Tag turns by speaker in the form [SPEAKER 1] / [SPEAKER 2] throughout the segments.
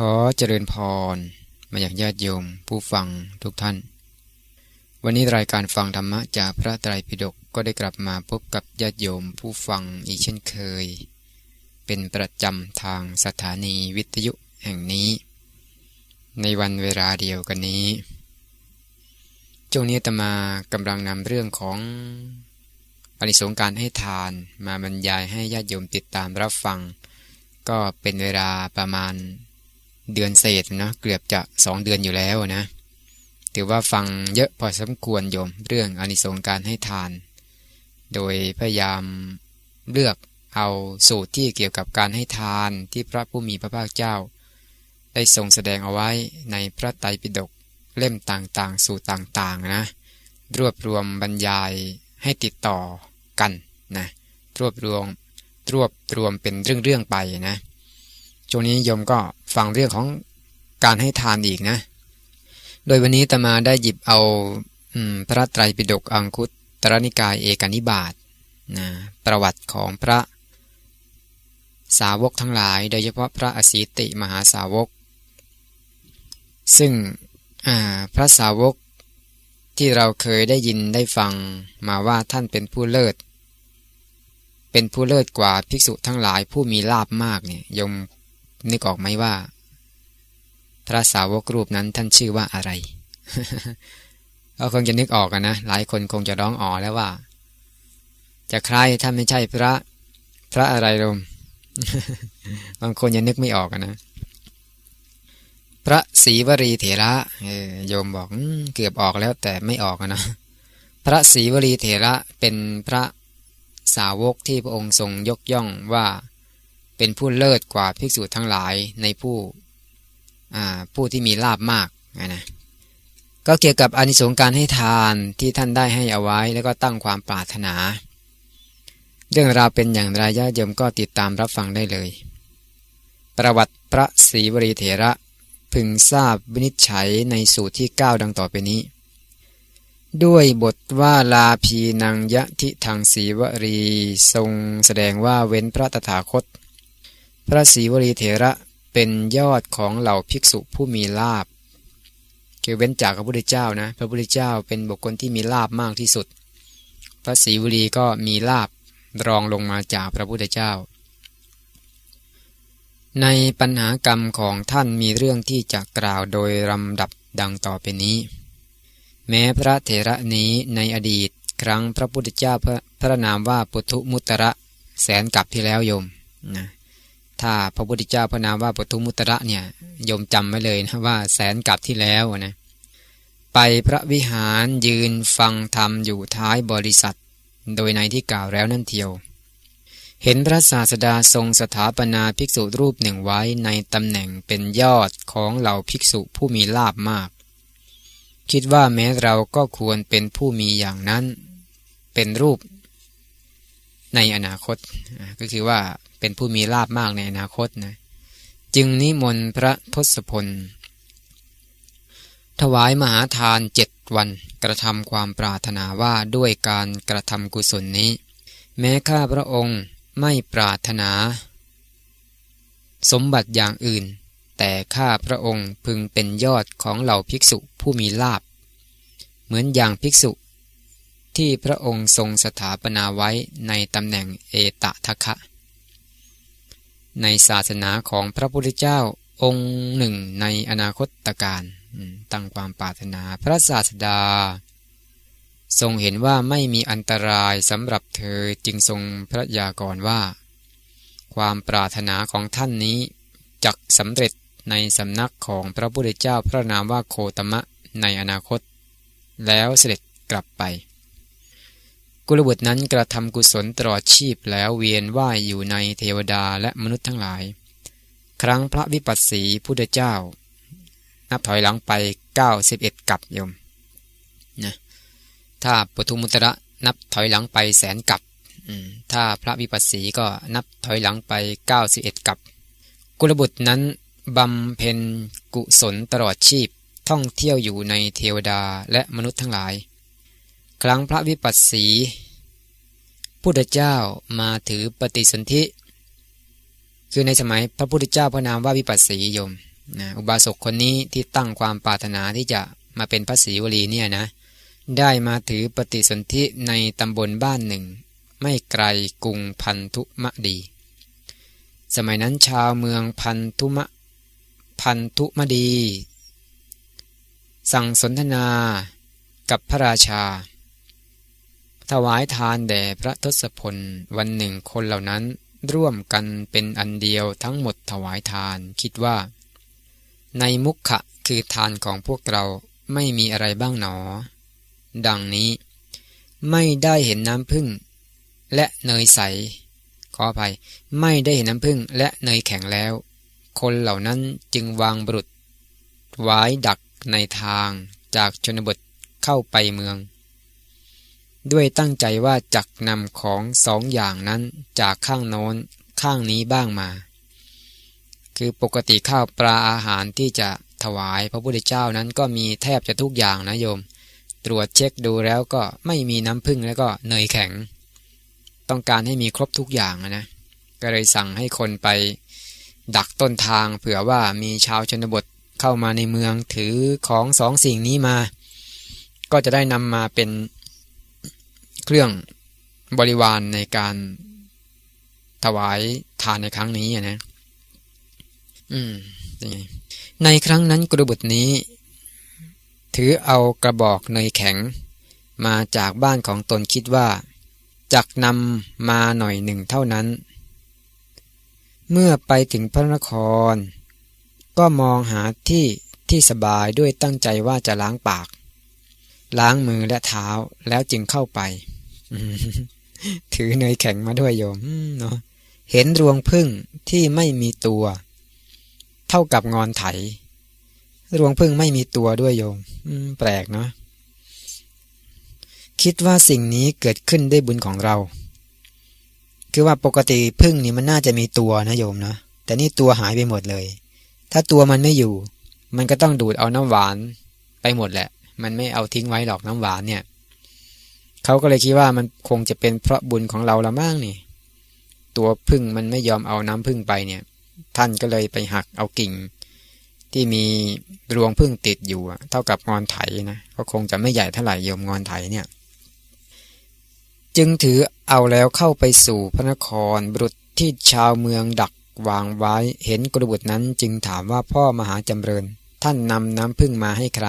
[SPEAKER 1] ขอเจริญพร มาอย่างญาติโยมผู้ฟังทุกท่าน วันนี้รายการฟังธรรมะจากพระไตรปิฎกก็ได้กลับมาพบกับญาติโยมผู้ฟังอีกเช่นเคย เป็นประจำทางสถานีวิทยุแห่งนี้ ในวันเวลาเดียวกันนี้ช่วงนี้ตมากำลังนำเรื่องของอนิสงการให้ทานมาบรรยายให้ญาติโยมติดตามรับฟัง ก็เป็นเวลาประมาณ เดือนเศษนะเกือบจะสองเดือนอยู่แล้วนะ ถือว่าฟังเยอะพอสมควรโยมเรื่องอนิสงส์การให้ทาน โดยพยายามเลือกเอาสูตรที่เกี่ยวกับการให้ทานที่พระผู้มีพระภาคเจ้า ได้ทรงแสดงเอาไว้ในพระไตรปิฎกเล่มต่างๆ สูตรต่างๆนะ รวบรวมบรรยายให้ติดต่อกันนะรวบรวมรวบรวมเป็นเรื่องๆไปนะ ช่วงนี้โยมก็ฟังเรื่องของการให้ทานอีกนะ โดยวันนี้ตมาได้หยิบเอาพระไตรปิฎกอังคุตรนิกายเอกนิบาตนะประวัติของพระสาวกทั้งหลาย โดยเฉพาะพระอสิติมหาสาวก ซึ่งพระสาวกที่เราเคยได้ยินได้ฟังมาว่าท่านเป็นผู้เลิศ เป็นผู้เลิศกว่าภิกษุทั้งหลายผู้มีลาบมากเนี่ยยม นึกออกไหมว่า พระสาวกรูปนั้นท่านชื่อว่าอะไรเราคงจะนึกออกกันนะ หลายคนคงจะร้องอ๋อแล้วว่า จะใครถ้าไม่ใช่พระ พระอะไรลมบางคนยังนึกไม่ออกนะ พระศรีวรีเถระโยมบอกเกือบออกแล้วแต่ไม่ออกนะ พระศรีวรีเถระเป็นพระสาวกที่พระองค์ทรงยกย่องว่า เป็นผู้เลิศกว่าภิกษุทั้งหลายในผู้ผู้ที่มีลาบมากนะก็เกี่ยวกับอนิสงส์การให้ทานที่ท่านได้ให้เอาไว้แล้วก็ตั้งความปรารถนา เรื่องราวเป็นอย่างไรญาติโยมก็ติดตามรับฟังได้เลย ประวัติพระศรีวรีเถระพึงทราบวินิจฉัยในสูตรที่ 9 ดังต่อไปนี้ ด้วยบทว่าลาพีนังยะทิทางศรีวรีทรงแสดงว่าเว้นพระตถาคต พระศรีวรีเถระเป็นยอดของเหล่าภิกษุผู้มีลาบเกี่ยวเว้นจากพระพุทธเจ้านะ พระพุทธเจ้าเป็นบุคคลที่มีลาบมากที่สุด พระศรีวรีก็มีลาบรองลงมาจากพระพุทธเจ้า ในปัญหากรรมของท่านมีเรื่องที่จะกล่าวโดยลำดับดังต่อไปนี้ แม้พระเถระนี้ในอดีตครั้งพระพุทธเจ้าพระนามว่าปุถุมุตระแสนกับที่แล้วโยมนะ ถ้าพระพุทธเจ้าพระนามว่าปทุมุตระเนี่ยยมจำไว้เลยนะว่าแสนกับที่แล้วนะไปพระวิหารยืนฟังธรรมอยู่ท้ายบริษัท โดยในที่กล่าวแล้วนั่นเทียว เห็นพระศาสดาทรงสถาปนาภิกษุรูปหนึ่งไว้ในตำแหน่งเป็นยอดของเหล่าภิกษุผู้มีลาบมาก คิดว่าแม้เราก็ควรเป็นผู้มีอย่างนั้น เป็นรูปในอนาคตก็คือว่าเป็นผู้มีลาบมากในอนาคตนะจึงนิมนต์พระทศพล ถวายมหาทานเจ็ดวันกระทำความปรารถนาว่าด้วยการกระทำกุศลนี้ แม้ข้าพระองค์ไม่ปรารถนา สมบัติอย่างอื่น แต่ข้าพระองค์พึงเป็นยอดของเหล่าภิกษุผู้มีลาบ เหมือนอย่างภิกษุ ที่พระองค์ทรงสถาปนาไว้ในตำแหน่งเอตทะคะ ในศาสนาของพระพุทธเจ้าองค์หนึ่งในอนาคตการตั้งความปรารถนาพระศาสดา ทรงเห็นว่าไม่มีอันตรายสำหรับเธอจึงทรงพระยากรว่า ความปรารถนาของท่านนี้จักสำเร็จในสำนักของพระพุทธเจ้าพระนามว่าโคตมะในอนาคต แล้วเสด็จกลับไป กุลบุตรนั้นกระทำกุศลตลอดชีพแล้วเวียนว่ายอยู่ในเทวดาและมนุษย์ทั้งหลาย ครั้งพระวิปัสสีพุทธเจ้า นับถอยหลังไป 91 กับโยมนะถ้าปทุมุตระนับถอยหลังไปแสนกับถ้าพระวิปัสสีก็นับถอยหลังไป 91 กับ กุลบุตรนั้นบำเพ็ญกุศลตลอดชีพท่องเที่ยวอยู่ในเทวดาและมนุษย์ทั้งหลาย ครั้งพระวิปัสสีพุทธเจ้ามาถือปฏิสนธิ คือในสมัยพระพุทธเจ้าพระนามว่าวิปัสสียมนะอุบาสกคนนี้ที่ตั้งความปรารถนาที่จะมาเป็นพระศรีวลีเนี่ยนะ ได้มาถือปฏิสนธิในตำบลบ้านหนึ่ง ไม่ไกลกรุงพันธุมะดี สมัยนั้นชาวเมืองพันธุมะพันธุมดี สั่งสนทนากับพระราชา ถวายทานแด่พระทศพลวันหนึ่งคนเหล่านั้นร่วมกันเป็นอันเดียวทั้งหมดถวายทานคิดว่า ในมุขะคือทานของพวกเราไม่มีอะไรบ้างหนอ ดังนี้ ไม่ได้เห็นน้ำพึ่ง และเนยใส ขออภัย ไม่ได้เห็นน้ำพึ่งและเนยแข็งแล้ว คนเหล่านั้นจึงวางบรุษไว้ดักในทางจากชนบทเข้าไปเมือง ด้วยตั้งใจว่าจักนำของสองอย่างนั้นจากข้างโน้นข้างนี้บ้างมา คือปกติข้าวปลาอาหารที่จะถวายพระพุทธเจ้านั้นก็มีแทบจะทุกอย่างนะโยม ตรวจเช็คดูแล้วก็ไม่มีน้ำผึ้งแล้วก็เนยแข็ง ต้องการให้มีครบทุกอย่างนะ ก็เลยสั่งให้คนไปดักต้นทางเผื่อว่ามีชาวชนบทเข้ามาในเมืองถือของสองสิ่งนี้มา ก็จะได้นำมาเป็น เครื่องบริวารในการถวายทานในครั้งนี้นะ อืมงในครั้งนั้นกระบุตรนี้ ถือเอากระบอกเนยแข็ง มาจากบ้านของตนคิดว่าจักนำมาหน่อยหนึ่งเท่านั้น เมื่อไปถึงพระนคร ก็มองหาที่ที่สบายด้วยตั้งใจว่าจะล้างปาก ล้างมือและเท้าแล้วจึงเข้าไป ถือเนยแข็งมาด้วยโยมเนาะเห็นรวงพึ่งที่ไม่มีตัว เท่ากับงอนไถ รวงพึ่งไม่มีตัวด้วยโยมแปลกเนาะคิดว่าสิ่งนี้เกิดขึ้นได้บุญของเรา คือว่าปกติพึ่งนี่มันน่าจะมีตัวนะโยมนะแต่นี่ตัวหายไปหมดเลย ถ้าตัวมันไม่อยู่ มันก็ต้องดูดเอาน้ำหวานไปหมดแหละ มันไม่เอาทิ้งไว้หรอกน้ำหวานเนี่ย เขาก็เลยคิดว่ามันคงจะเป็นเพราะบุญของเราละมั่งนี่ ตัวพึ่งมันไม่ยอมเอาน้ำพึ่งไปเนี่ย ท่านก็เลยไปหักเอากิ่ง ที่มีรวงพึ่งติดอยู่เท่ากับงอนไถนะก็คงจะไม่ใหญ่เท่าไหร่โยมงอนไถเนี่ยจึงถือเอาแล้วเข้าไปสู่พระนครบุรุษที่ชาวเมืองดักวางไว้เห็นกระบุตรนั้นจึงถามว่าพ่อมหาจำเริญ ท่านนำน้ำพึ่งมาให้ใคร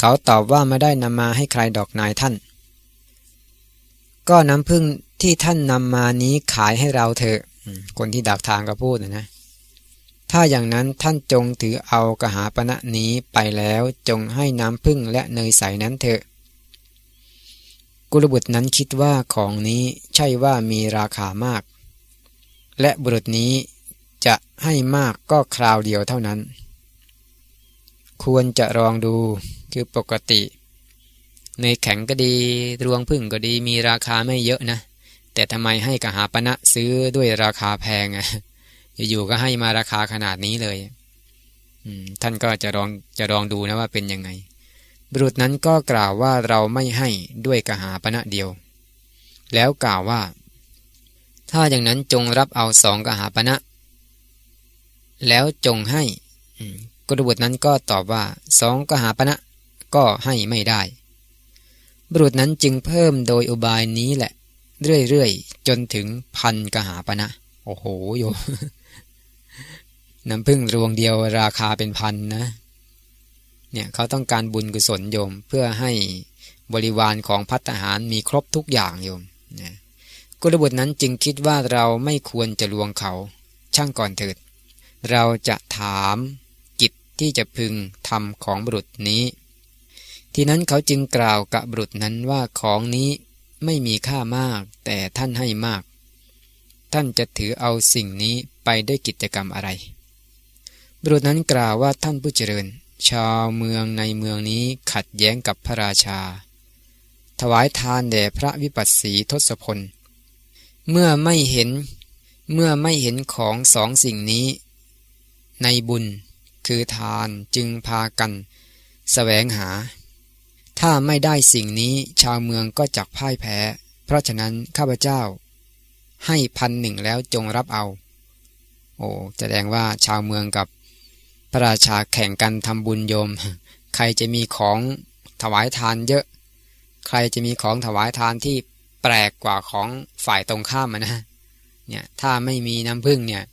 [SPEAKER 1] เขาตอบว่าไม่ได้นำมาให้ใครดอกนายท่าน ก็น้ำพึ่งที่ท่านนำมานี้ขายให้เราเถอะคนที่ดักทางก็พูดนะนะ ถ้าอย่างนั้นท่านจงถือเอากระหาปณะนี้ไปแล้วจงให้น้ำพึ่งและเนยใสนั้นเถอะ กุลบุตรนั้นคิดว่าของนี้ใช่ว่ามีราคามาก และบุรุษนี้จะให้มากก็คราวเดียวเท่านั้น ควรจะลองดูคือปกติ เนยแข็งก็ดีรวงพึ่งก็ดีมีราคาไม่เยอะนะ แต่ทำไมให้กหาปณะซื้อด้วยราคาแพงอะอยู่ๆก็ให้มาราคาขนาดนี้เลยท่านก็จะลองจะลองดูนะว่าเป็นยังไง บุรุษนั้นก็กล่าวว่าเราไม่ให้ด้วยกหาปณะเดียว แล้วกล่าวว่า ถ้าอย่างนั้นจงรับเอาสองกหาปณะ แล้วจงให้กบุตรนั้นก็ตอบว่าสองกหาปณะก็ให้ไม่ได้ บุรุษนั้นจึงเพิ่มโดยอุบายนี้แหละ เรื่อยๆ จนถึงพันกหาปณะนะ โอ้โหโยน้ำพึ่งรวงเดียวราคาเป็นพันนะ เนี่ยเขาต้องการบุญกุศลโยม เพื่อให้บริวารของพัฒหารมีครบทุกอย่างโยมนะกุลบุตรนั้นจึงคิดว่าเราไม่ควรจะลวงเขา ช่างก่อนเถิด เราจะถามกิจที่จะพึงทำของบุรุษนี้ ที่นั้นเขาจึงกล่าวกับบุรุษนั้นว่าของนี้ไม่มีค่ามาก แต่ท่านให้มาก ท่านจะถือเอาสิ่งนี้ไปได้กิจกรรมอะไรบุรุษนั้นกล่าวว่าท่านผู้เจริญ ชาวเมืองในเมืองนี้ขัดแย้งกับพระราชา ถวายทานแด่พระวิปัสสีทศพล เมื่อไม่เห็นเมื่อไม่เห็นของสองสิ่งนี้ ในบุญคือทานจึงพากันสแสวงหา ถ้าไม่ได้สิ่งนี้ชาวเมืองก็จักพ่ายแพ้ เพราะฉะนั้นข้าพเจ้า ให้พันหนึ่งแล้วจงรับเอา โอ้แสดงว่าชาวเมืองกับพระราชาแข่งกันทำบุญโยม ใครจะมีของถวายทานเยอะ ใครจะมีของถวายทานที่แปลกกว่าของฝ่ายตรงข้ามนะเนี่ยถ้าไม่มีน้ำพึ่งเนี่ย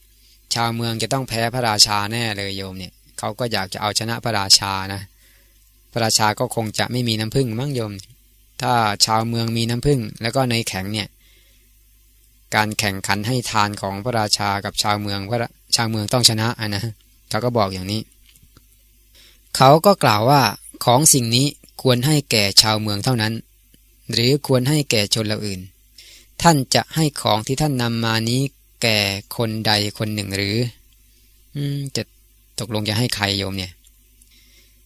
[SPEAKER 1] ชาวเมืองจะต้องแพ้พระราชาแน่เลยโยมเนี่ยเขาก็อยากจะเอาชนะพระราชานะ พระราชาก็คงจะไม่มีน้ำพึ่งมั้งโยม ถ้าชาวเมืองมีน้ำพึ่ง แล้วก็ในแข็งเนี่ย การแข่งขันให้ทานของพระราชากับชาวเมืองพระชาวเมืองต้องชนะอะนะเขาก็บอกอย่างนี้ เขาก็กล่าวว่าของสิ่งนี้ควรให้แก่ชาวเมืองเท่านั้น หรือควรให้แก่ชนเราอื่น ท่านจะให้ของที่ท่านนำมานี้แก่คนใดคนหนึ่งหรือ อืมจะตกลงจะให้ใครโยมเนี่ย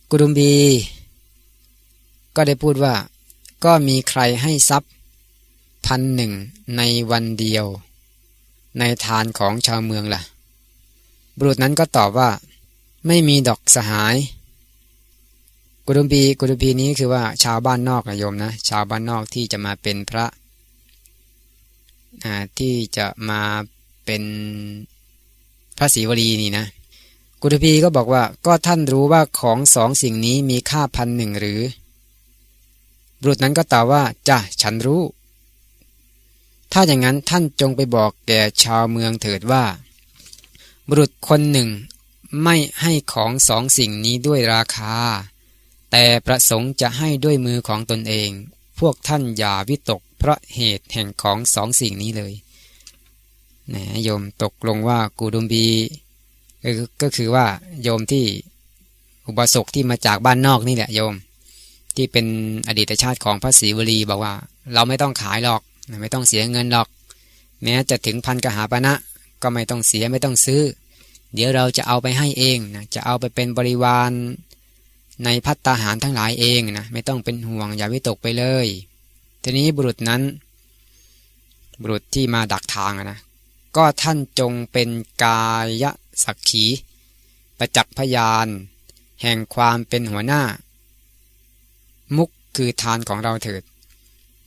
[SPEAKER 1] กุดุมบี ก็ได้พูดว่า ก็มีใครให้ทรัพย์พันหนึ่งในวันเดียว ในทานของชาวเมืองล่ะ บุรุษนั้นก็ตอบว่า ไม่มีดอกสหาย กุดุมพีกุดุมพีนี้คือว่าชาวบ้านนอกนะโยมนะ ชาวบ้านนอกที่จะมาเป็นพระที่จะมาเป็นพระศรีวลีนี่นะ กุดุมพีก็บอกว่าก็ท่านรู้ว่าของสองสิ่งนี้มีค่าพันหนึ่งหรือ บุรุษนั้นก็ตอบว่าจ้ะฉันรู้ ถ้าอย่างนั้นท่านจงไปบอกแก่ชาวเมืองเถิดว่า บุรุษคนหนึ่งไม่ให้ของสองสิ่งนี้ด้วยราคา แต่ประสงค์จะให้ด้วยมือของตนเอง พวกท่านอย่าวิตกเพราะเหตุแห่งของสองสิ่งนี้เลยนะโยมตกลงว่ากูดุมบีก็คือว่าโยมที่อุบาสกที่มาจากบ้านนอกนี่แหละโยม ที่เป็นอดีตชาติของพระศรีวลีบอกว่า เราไม่ต้องขายหรอก ไม่ต้องเสียเงินหรอกแม้จะถึงพันกหาปณะนะก็ไม่ต้องเสียไม่ต้องซื้อ เดี๋ยวเราจะเอาไปให้เองนะจะเอาไปเป็นบริวารในพัตตาหารทั้งหลายเองนะไม่ต้องเป็นห่วงอย่าวิตกไปเลย ทีนี้บุรุษนั้น บุรุษที่มาดักทางนะก็ท่านจงเป็นกายสักขี ประจักษ์พยาน แห่งความเป็นหัวหน้า มุกคือทานของเราเถิด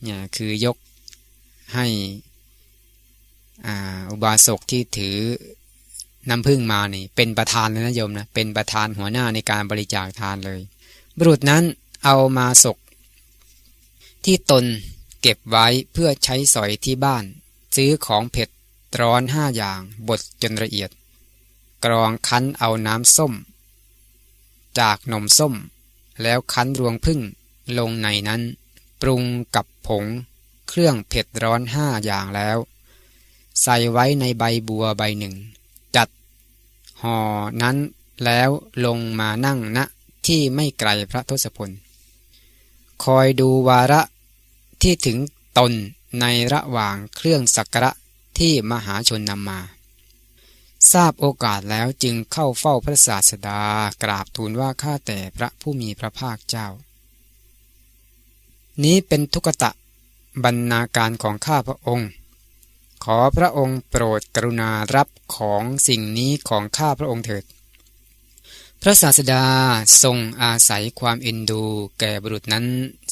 [SPEAKER 1] เนี่ยคือยกให้อุบาสกที่ถือน้ำพึ่งมานี่เป็นประธานเลยนะโยมนะเป็นประธานหัวหน้าในการบริจาคทานเลย บุรุษนั้นเอามาศกที่ตนเก็บไว้เพื่อใช้สอยที่บ้าน ซื้อของเผ็ดร้อนห้าอย่างบดจนละเอียด กรองคั้นเอาน้ำส้ม จากนมส้ม แล้วคั้นรวงพึ่ง ลงในนั้น ปรุงกับผง เครื่องเผ็ดร้อนห้าอย่างแล้ว ใส่ไว้ในใบบัวใบหนึ่ง จัดห่อนั้นแล้วลงมานั่งณที่ไม่ไกลพระทศพล คอยดูวาระที่ถึงตนในระหว่างเครื่องสักการะที่มหาชนนำมา ทราบโอกาสแล้วจึงเข้าเฝ้าพระศาสดากราบทูลว่าข้าแต่พระผู้มีพระภาคเจ้า นี้เป็นทุกตะบรรณาการของข้าพระองค์ ขอพระองค์โปรดกรุณารับของสิ่งนี้ของข้าพระองค์เถิด พระศาสดาทรงอาศัยความเอ็นดู แก่บุรุษนั้น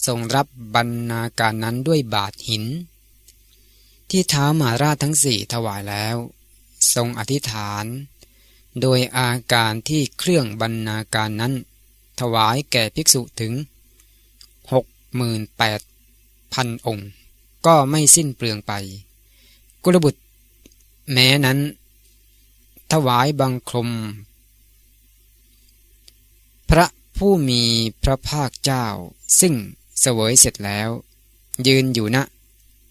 [SPEAKER 1] ทรงรับบรรณาการนั้นด้วยบาทหิน ที่เท้ามาราชทั้งสี่ถวายแล้ว ทรงอธิษฐาน โดยอาการที่เครื่องบรรณาการนั้น ถวายแก่ภิกษุถึง หมื่นแปดพันองค์ ก็ไม่สิ้นเปลืองไป กุลบุตร แม้นั้น ถวายบังคม พระผู้มีพระภาคเจ้า ซึ่งเสวยเสร็จแล้ว ยืนอยู่ณนะ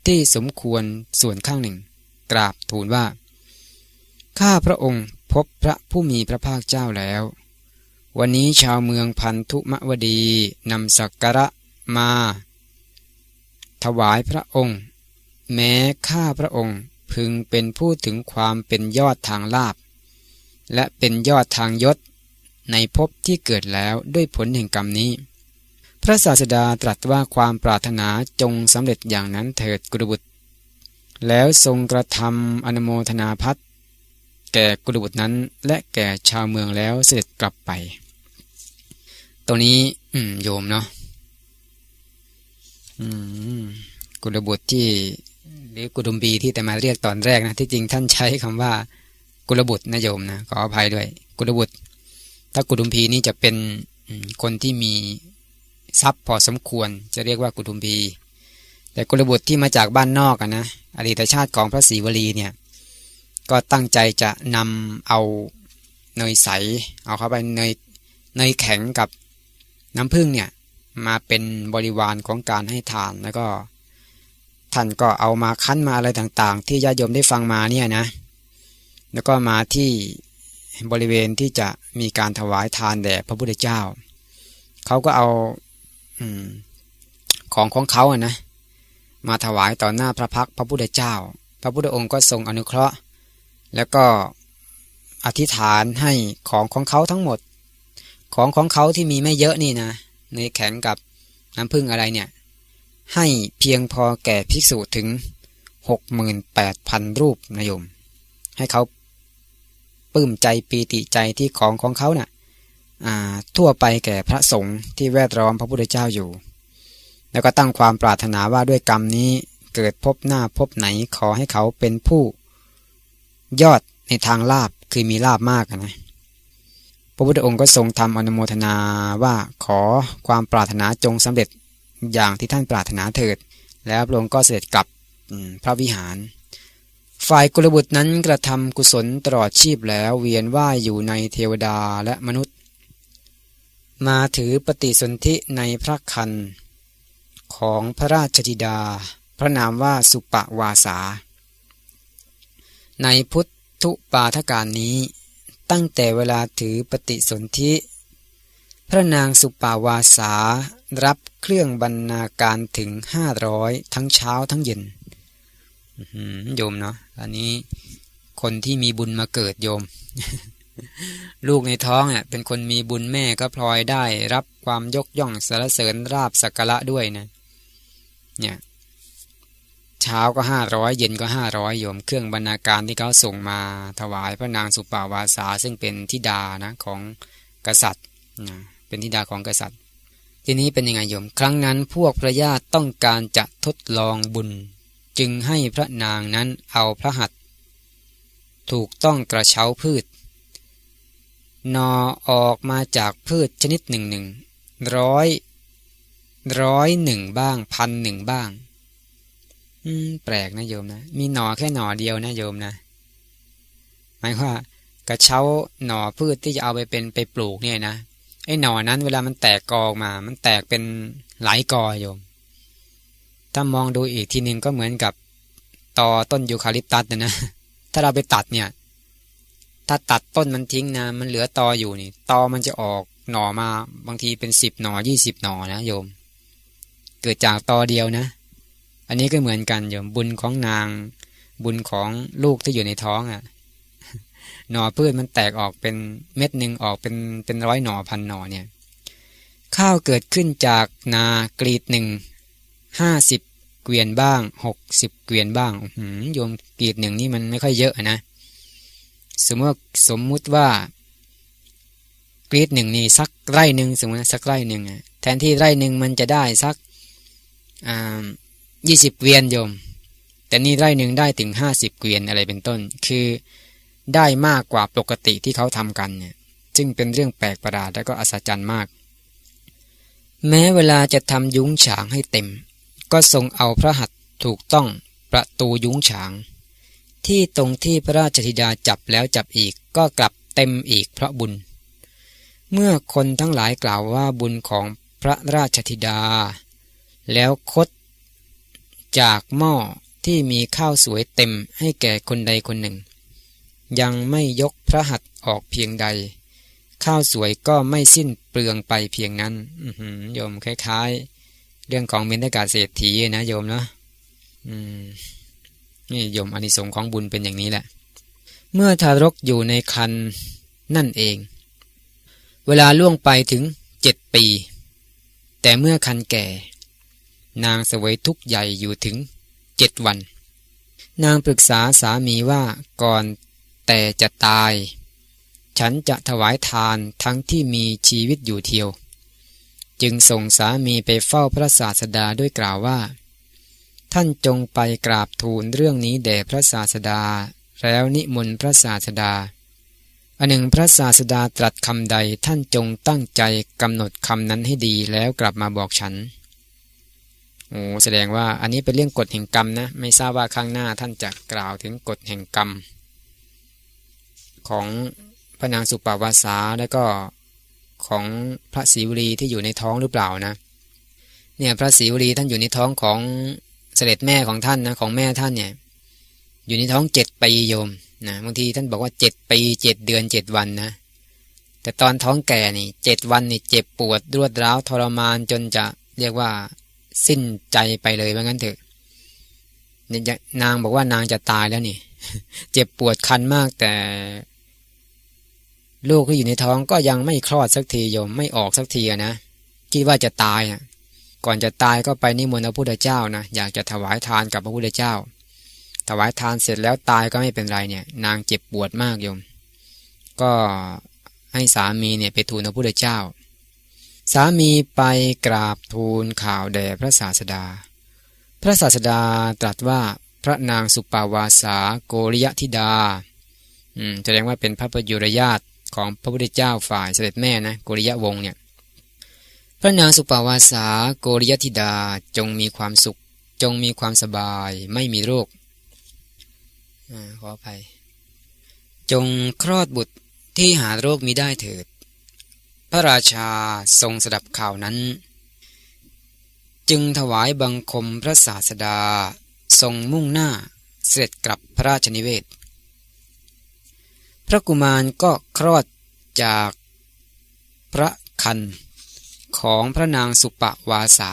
[SPEAKER 1] ที่สมควรส่วนข้างหนึ่ง กราบทูลว่า ข้าพระองค์พบพระผู้มีพระภาคเจ้าแล้ว วันนี้ชาวเมืองพันธุมวดีนำสักการะ มา ถวายพระองค์ แม้ข้าพระองค์พึงเป็นผู้ถึงความเป็นยอดทางลาบ และเป็นยอดทางยศ ในภพที่เกิดแล้วด้วยผลแห่งกรรมนี้ พระศาสดาตรัสว่าความปรารถนาจงสำเร็จอย่างนั้นเถิดกุลบุตร แล้วทรงกระทำอนโมทนาพัฒแก่กุลบุตรนั้นและแก่ชาวเมืองแล้วเสด็จกลับไป ตรงนี้ อืม โยมเนาะ กุลบุตรที่ หรือกุดุมบีที่แต่มาเรียกตอนแรกนะที่จริงท่านใช้คำว่า กุลบุตรนะโยมนะขออภัยด้วย กุลบุตร ถ้ากุดุมพีนี่จะเป็นคนที่มีทรัพย์พอสมควร จะเรียกว่ากุดุมพีแต่กุลบุตรที่มาจากบ้านนอกนะอดีตชาติของพระศรีวลีเนี่ยก็ตั้งใจจะนำเอาเนยใส เอาเข้าไปเนยเนยแข็งกับน้ำผึ้งเนี่ย มาเป็นบริวารของการให้ทานแล้วก็ ท่านก็เอามาคั้นมาอะไรต่างๆ ที่ญาติโยมได้ฟังมาเนี่ยนะ แล้วก็มาที่บริเวณที่จะมีการถวายทานแด่พระพุทธเจ้า เขาก็เอาอของของเขาอะนะมาถวายต่อหน้าพระพักพระพุทธเจ้า พระพุทธองค์ก็ทรงอนุเคราะห์ แล้วก็อธิษฐานให้ของของเขาทั้งหมด ของของเขาที่มีไม่เยอะนี่นะ ในแข็งกับน้ำพึ่งอะไรเนี่ย ให้เพียงพอแก่ภิกษุถึงหกหมื่นแปดพันรูปนะโยม ให้เขาปลื้มใจปีติใจที่ของของเขาเนะ่ะทั่วไปแก่พระสงฆ์ที่แวดล้อมพระพุทธเจ้าอยู่ แล้วก็ตั้งความปรารถนาว่าด้วยกรรมนี้เกิดพบหน้าพบไหนขอให้เขาเป็นผู้ ยอดในทางลาบคือมีลาบมากนะ ระพุทธองค์ก็ทรงทำอนุโมทนาว่าขอความปรารถนาจงสำเร็จอย่างที่ท่านปรารถนาเถิด แล้วพระองค์ก็เสด็จกลับพระวิหาร ฝ่ายกุลบุตรนั้นกระทำกุศลตลอดชีพแล้วเวียนว่ายอยู่ในเทวดาและมนุษย์ มาถือปฏิสนธิในพระคันของพระราชธิดา พระนามว่าสุปวาสา ในพุทธุปาทการนี้ ตั้งแต่เวลาถือปฏิสนธิ พระนางสุปาวาสารับเครื่องบรรณาการถึงห้าร้อยทั้งเช้าทั้งเย็นโยมเนาะอันนี้คนที่มีบุญมาเกิดโยม ลูกในท้องเนี่ยเป็นคนมีบุญแม่ก็พลอยได้ รับความยกย่องสรรเสริญราบสักการะด้วยนะ เนี่ย เช้าก็ห้าร้อยเย็นก็ห้าร้อยโยมเครื่องบรรณาการที่เขาส่งมาถวายพระนางสุปาวาสาซึ่งเป็นธิดานะของกษัตริย์เป็นธิดาของกษัตริย์ ทีนี้เป็นยังไงโยม ครั้งนั้นพวกพระญาติต้องการจะทดลองบุญ จึงให้พระนางนั้นเอาพระหัตถูกต้องกระเช้าพืช นอออกมาจากพืชชนิดหนึ่งหนึ่งร้อยร้อยหนึ่งบ้างพันหนึ่งบ้าง อืม แปลกนะโยมนะ มีหน่อแค่หน่อเดียวนะโยมนะ หมายว่ากระเช้าหน่อพืชที่จะเอาไปเป็นไปปลูกเนี่ยนะ ไอ้หน่อนั้นเวลามันแตกกอออกมา มันแตกเป็นหลายกอโยม ถ้ามองดูอีกทีหนึ่งก็เหมือนกับตอต้นยูคาลิปตัสนะนะ ถ้าเราไปตัดเนี่ย ถ้าตัดต้นมันทิ้งนะ มันเหลือตออยู่นี่ ตอมันจะออกหน่อมาบางทีเป็นสิบหน่อยี่สิบหน่อนะโยม เกิดจากตอเดียวนะ อันนี้ก็เหมือนกันโยมบุญของนาง บุญของลูกที่อยู่ในท้องอะ่ะหน่อพืชมันแตกออกเป็นเม็ดหนึ่งออกเป็นเป็นร้อยหน่อพันหน่อเนี่ย ข้าวเกิดขึ้นจากนากรีดหนึ่งห้าสิบเกวียนบ้างหกสิบเกวียนบ้างหืมโยมกรีดหนึ่งนี่มันไม่ค่อยเยอะนะ สมมติสมมุติว่ากรีดหนึ่งนี่สักไร่หนึ่งสมมติสักไร่หนึ่งแทนที่ไร่หนึ่งมันจะได้สัก ยี่สิบเกวียนโยม แต่นี่ไร่หนึ่งได้ถึงห้าสิบเกวียนอะไรเป็นต้น คือได้มากกว่าปกติที่เขาทำกันเนี่ยจึงเป็นเรื่องแปลกประหลาดและก็อัศจรรย์มาก แม้เวลาจะทำยุ้งฉางให้เต็ม ก็ทรงเอาพระหัตถ์ถูกต้องประตูยุ้งฉาง ที่ตรงที่พระราชธิดาจับแล้วจับอีกก็กลับเต็มอีกเพราะบุญ เมื่อคนทั้งหลายกล่าวว่าบุญของพระราชธิดา แล้วคด จากหม้อที่มีข้าวสวยเต็มให้แก่คนใดคนหนึ่ง ยังไม่ยกพระหัตถ์ออกเพียงใด ข้าวสวยก็ไม่สิ้นเปลืองไปเพียงนั้นโยมคล้าย ๆ เรื่องของเมนกาเศรษฐีนะโยมเนาะนี่โยมอนิสงค์ของบุญเป็นอย่างนี้แหละ เมื่อทารกอยู่ในคันนั่นเอง เวลาล่วงไปถึงเจ็ดปี แต่เมื่อคันแก่ นางเสวยทุกข์ใหญ่อยู่ถึงเจ็ดวัน นางปรึกษาสามีว่าก่อนแต่จะตาย ฉันจะถวายทานทั้งที่มีชีวิตอยู่เทียว จึงส่งสามีไปเฝ้าพระศาสดาด้วยกล่าวว่า ท่านจงไปกราบทูลเรื่องนี้แด่พระศาสดา แล้วนิมนต์พระศาสดาอันหนึ่งพระศาสดาตรัสคำใดท่านจงตั้งใจกำหนดคำนั้นให้ดีแล้วกลับมาบอกฉัน โอ้แสดงว่าอันนี้เป็นเรื่องกฎแห่งกรรมนะ ไม่ทราบว่าข้างหน้าท่านจะกล่าวถึงกฎแห่งกรรม ของพระนางสุปาวาสาแล้วก็ของพระศรีวลีที่อยู่ในท้องหรือเปล่านะ เนี่ยพระศรีวลีท่านอยู่ในท้องของเสด็จแม่ของท่านนะของแม่ท่านเนี่ย อยู่ในท้องเจ็ดปีโยมนะบางทีท่านบอกว่าเจ็ดปีเจ็ดเดือนเจ็ดวันนะแต่ตอนท้องแก่นี่เจ็ดวันนี่เจ็บปวดรวดร้าวทรมานจนจะเรียกว่า สิ้นใจไปเลยว่างั้นเถอะนางบอกว่านางจะตายแล้วนี่ เจ็บปวดคันมากแต่ ลูกที่อยู่ในท้องก็ยังไม่คลอดสักทีโยมไม่ออกสักทีนะคิดว่าจะตายนะก่อนจะตายก็ไปนิมนต์พระพุทธเจ้านะอยากจะถวายทานกับพระพุทธเจ้า ถวายทานเสร็จแล้วตายก็ไม่เป็นไรเนี่ย นางเจ็บปวดมากโยม ก็ให้สามีเนี่ยไปทูลพระพุทธเจ้า สามีไปกราบทูลข่าวแด่พระศาสดา พระศาสดาตรัสว่าพระนางสุปาวาสาโกริยธิดาอืมแสดงว่าเป็นพระประยุรญาตของพระพุทธเจ้าฝ่ายเสด็จแม่นะโกริยวงเนี่ยพระนางสุปาวาสาโกริยธิดาจงมีความสุข จงมีความสบายไม่มีโรคอขออภัยจงคลอดบุตรที่หาโรคมิได้เถิด พระราชาทรงสดับข่าวนั้น จึงถวายบังคมพระศาสดาทรงมุ่งหน้าเสด็จกลับพระราชนิเวศ พระกุมารก็คลอดจากพระคันของพระนางสุปวาสา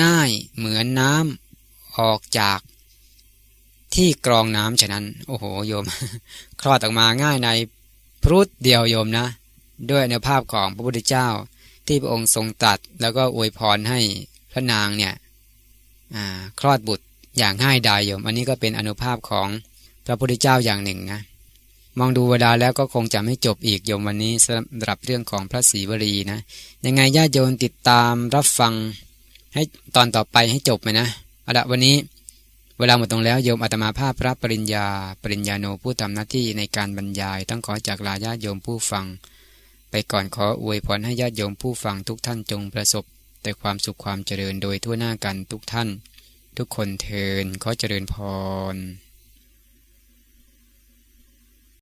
[SPEAKER 1] ง่ายเหมือนน้ำออกจากที่กรองน้ำฉะนั้น โอ้โหโยม คลอดออกมาง่ายในพรุดเดียวโยมนะ ด้วยในภาพของพระพุทธเจ้าที่พระองค์ทรงตรัสแล้วก็อวยพรให้พระนางเนี่ยคลอดบุตรอย่างง่ายดายโยม อันนี้ก็เป็นอนุภาพของพระพุทธเจ้าอย่างหนึ่งนะมองดูเวลาแล้วก็คงจะไม่จบอีกโยมวันนี้สำหรับเรื่องของพระศรีวลีนะยังไงญาติโยมติดตามรับฟังให้ตอนต่อไปให้จบไหมนะเอาละวันนี้เวลาหมดตรงแล้วโยมอาตมาภาพพระปริญญา ปริญญาโนผู้ทำหน้าที่ในการบรรยาย ต้องขอจากลาญาติโยมผู้ฟัง ไปก่อนขออวยพรให้ญาติโยมผู้ฟังทุกท่านจงประสบ แต่ความสุขความเจริญโดยทั่วหน้ากันทุกท่าน ทุกคนเทินขอเจริญพร